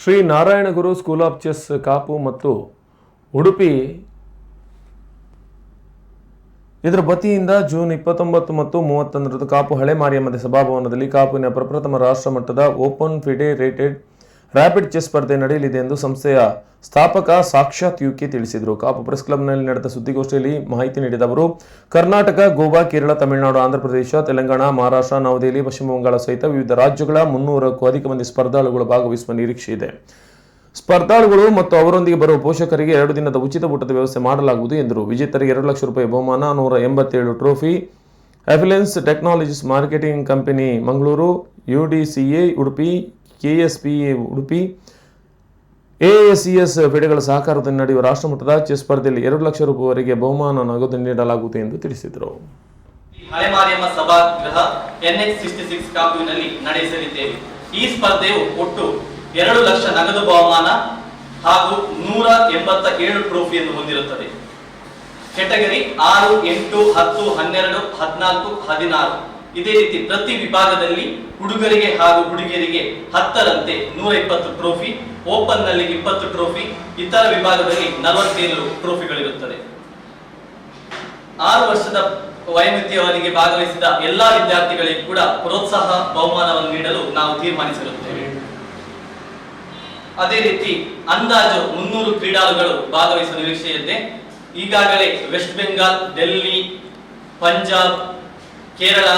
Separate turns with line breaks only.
Shri Narayanaguru school of chess Kapu ಮತ್ತು ಉಡುಪಿ. ಇದರ ವತಿಯಿಂದ ಜೂನ್ ಇಪ್ಪತ್ತೊಂಬತ್ತು ಮತ್ತು ಮೂವತ್ತೊಂದರದ್ದು ಕಾಪು ಹಳೆ ಮಾರಿಯಮ್ಮದ ಸಭಾಭವನದಲ್ಲಿ ಕಾಪುವಿನ ಪ್ರಪ್ರಥಮ ರಾಷ್ಟ್ರ ಮಟ್ಟದ ಓಪನ್ ಫಿಡೆರೇಟೆಡ್ ರ್ಯಾಪಿಡ್ ಚೆಸ್ ಸ್ಪರ್ಧೆ ನಡೆಯಲಿದೆ ಎಂದು ಸಂಸ್ಥೆಯ ಸ್ಥಾಪಕ ಸಾಕ್ಷಾತ್ ಯುಕೆ ತಿಳಿಸಿದರು. ಕಾಪು ಪ್ರೆಸ್ ಕ್ಲಬ್ನಲ್ಲಿ ನಡೆದ ಸುದ್ದಿಗೋಷ್ಠಿಯಲ್ಲಿ ಮಾಹಿತಿ ನೀಡಿದ ಅವರು, ಕರ್ನಾಟಕ, ಗೋವಾ, ಕೇರಳ, ತಮಿಳುನಾಡು, ಆಂಧ್ರಪ್ರದೇಶ, ತೆಲಂಗಾಣ, ಮಹಾರಾಷ್ಟ್ರ, ನವದೆಹಲಿ, ಪಶ್ಚಿಮ ಬಂಗಾಳ ಸಹಿತ ವಿವಿಧ ರಾಜ್ಯಗಳ ಮುನ್ನೂರಕ್ಕೂ ಅಧಿಕ ಮಂದಿ ಸ್ಪರ್ಧಾಳುಗಳು ಭಾಗವಹಿಸುವ ನಿರೀಕ್ಷೆ ಇದೆ. ಸ್ಪರ್ಧಾಳುಗಳು ಮತ್ತು ಅವರೊಂದಿಗೆ ಬರುವ ಪೋಷಕರಿಗೆ ಎರಡು ದಿನದ ಉಚಿತ ಊಟದ ವ್ಯವಸ್ಥೆ ಮಾಡಲಾಗುವುದು ಎಂದರು. ವಿಜೇತರಿಗೆ ಎರಡು ಲಕ್ಷ ರೂಪಾಯಿ ಬಹುಮಾನ, ನೂರ ಎಂಬತ್ತೇಳು trophy. Affluence technologies marketing company Mangaluru UDCA Udupi KSPA Udupi AS S ಪೇಡೆಗಳ ಸಹಕಾರದಲ್ಲಿ ನಡೆಯುವ ರಾಷ್ಟ್ರಮಟ್ಟದ ಚೆಸ್ ಸ್ಪರ್ಧೆಯಲ್ಲಿ ಎರಡು ಲಕ್ಷ ರೂಪಾಯಿವರೆಗೆ ಬಹುಮಾನ ನಗದು ನೀಡಲಾಗುವುದು ಎಂದು ತಿಳಿಸಿದರು.
ಸಿಕ್ಸ್ಟಿ ಸಿಕ್ಸ್ ಈ ಸ್ಪರ್ಧೆಯು ಒಟ್ಟು ಎರಡು ಲಕ್ಷ ನಗದು ಬಹುಮಾನ ಹಾಗೂ ನೂರ ಎಂಬತ್ತ ಏಳು ಟ್ರೋಫಿಯನ್ನು ಹೊಂದಿರುತ್ತದೆ. ಕೆಟಗರಿ ಆರು, ಎಂಟು, ಹತ್ತು, ಹನ್ನೆರಡು, ಹದಿನಾಲ್ಕು, ಹದಿನಾರು. ಇದೇ ರೀತಿ ಪ್ರತಿ ವಿಭಾಗದಲ್ಲಿ ಹುಡುಗರಿಗೆ ಹಾಗೂ ಹುಡುಗಿಯರಿಗೆ ಹತ್ತರಂತೆ ನೂರ ಇಪ್ಪತ್ತು ಟ್ರೋಫಿ ಓಪನ್ನಲ್ಲಿ ಇಪ್ಪತ್ತು ಟ್ರೋಫಿ ಇತರ ವಿಭಾಗದಲ್ಲಿ ನಲವತ್ತೇಳು ಟ್ರೋಫಿಗಳಿರುತ್ತದೆ ಆರು ವರ್ಷದ ವಯೋಮಿತಿಯವರಿಗೆ ಭಾಗವಹಿಸಿದ ಎಲ್ಲಾ ವಿದ್ಯಾರ್ಥಿಗಳಿಗೆ ಕೂಡ ಪ್ರೋತ್ಸಾಹ, ಬಹುಮಾನವನ್ನು ನೀಡಲು ನಾವು ತೀರ್ಮಾನಿಸಿರುತ್ತೇವೆ. ಅದೇ ರೀತಿ ಅಂದಾಜು ಮುನ್ನೂರು ಕ್ರೀಡಾಳುಗಳು ಭಾಗವಹಿಸುವ ನಿರೀಕ್ಷೆಯಂತೆ ಈಗಾಗಲೇ ವೆಸ್ಟ್ ಬೆಂಗಾಲ್, ಡೆಲ್ಲಿ, ಪಂಜಾಬ್, ಕೇರಳ